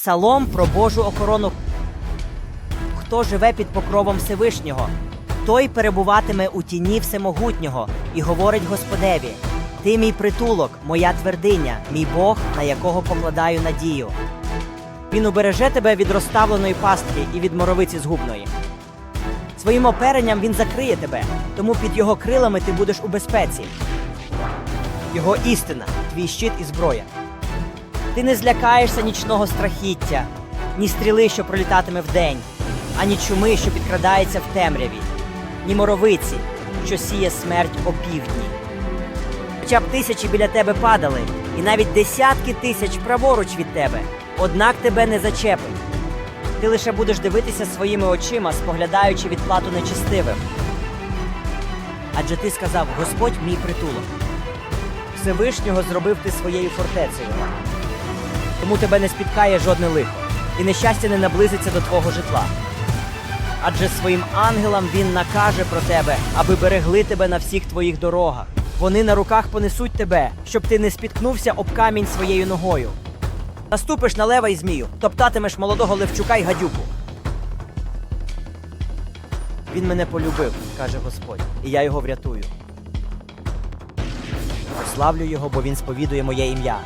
Псалом про Божу охорону. Хто живе під покровом Всевишнього, той перебуватиме у тіні Всемогутнього і говорить Господеві: Ти мій притулок, моя твердиня, мій Бог, на якого покладаю надію. Він убереже тебе від розставленої пастки і від моровиці згубної. Своїм оперенням він закриє тебе, тому під його крилами ти будеш у безпеці. Його істина, твій щит і зброя. Ти не злякаєшся нічного страхіття, ні стріли, що пролітатиме вдень, ані чуми, що підкрадається в темряві, ні моровиці, що сіє смерть опівдні. Хоча б тисячі біля тебе падали, і навіть десятки тисяч праворуч від тебе, однак тебе не зачепить. Ти лише будеш дивитися своїми очима, споглядаючи відплату нечистивим. Адже ти сказав: Господь мій притулок. Всевишнього зробив ти своєю фортецею. Тому тебе не спіткає жодне лихо, і нещастя не наблизиться до твого житла. Адже своїм ангелам він накаже про тебе, аби берегли тебе на всіх твоїх дорогах. Вони на руках понесуть тебе, щоб ти не спіткнувся об камінь своєю ногою. Наступиш на лева і змію, топтатимеш молодого левчука й гадюку. Він мене полюбив, каже Господь, і я його врятую. Прославлю його, бо він сповідує моє ім'я.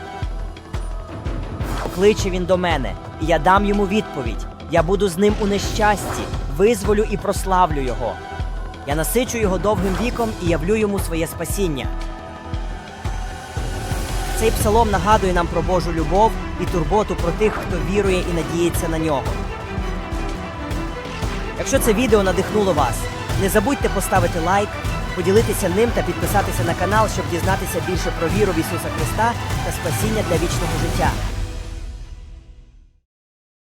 Кличе він до мене, і я дам йому відповідь. Я буду з ним у нещасті, визволю і прославлю його. Я насичу його довгим віком і явлю йому своє спасіння. Цей псалом нагадує нам про Божу любов і турботу про тих, хто вірує і надіється на нього. Якщо це відео надихнуло вас, не забудьте поставити лайк, поділитися ним та підписатися на канал, щоб дізнатися більше про віру в Ісуса Христа та спасіння для вічного життя.